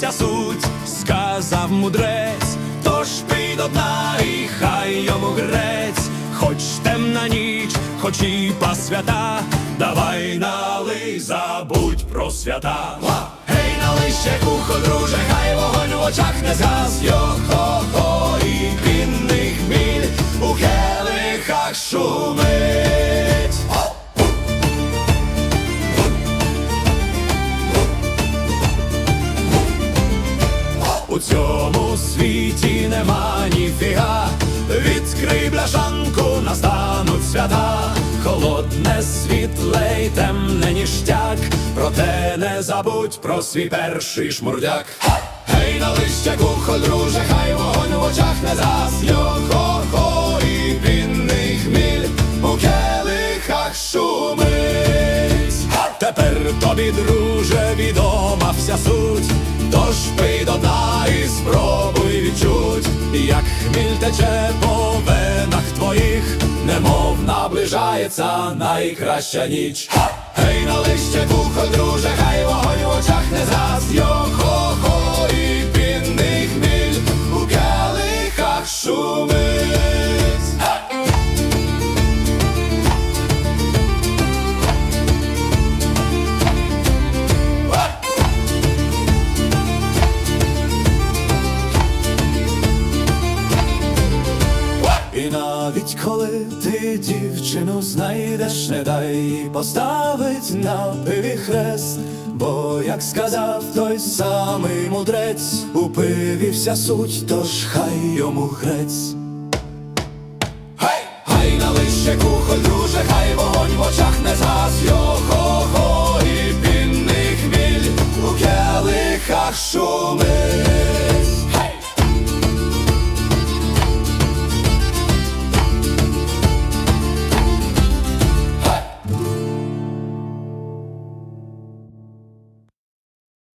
вся суть, сказав мудрець, тож пий до дна і хай йому грець, хоч темна ніч, хоч і свята, давай налий, забудь про свята. Гей, налий ще кухо, друже, хай вогонь в очах не згас, йо-хо-хо, і пінний хміль у келихах шумить. У цьому світі нема ніфіга, відкрий бляшанку, настануть свята, холодне світле й темне ніштяк, проте не забудь про свій перший шмурдяк. Гей, на лище кухо, друже, хай вогонь в очах не згас, йо-хо-хо, і пінний хміль. У келихах шумить. Тепер тобі, друже, відома вся суть, як хміль тече по венах твоїх, немов наближається найкраща ніч. Гей, на лище кухо, друже, хай вогонь коли ти дівчину знайдеш, не дай їй поставить на пиві хрест, бо як сказав той самий мудрець, у пиві вся суть, тож хай йому грець. Гей, гай на лище кухо, друже, хай вогонь в очах не згас, йо-хо-хо, і пінний хміль у келихах шумить.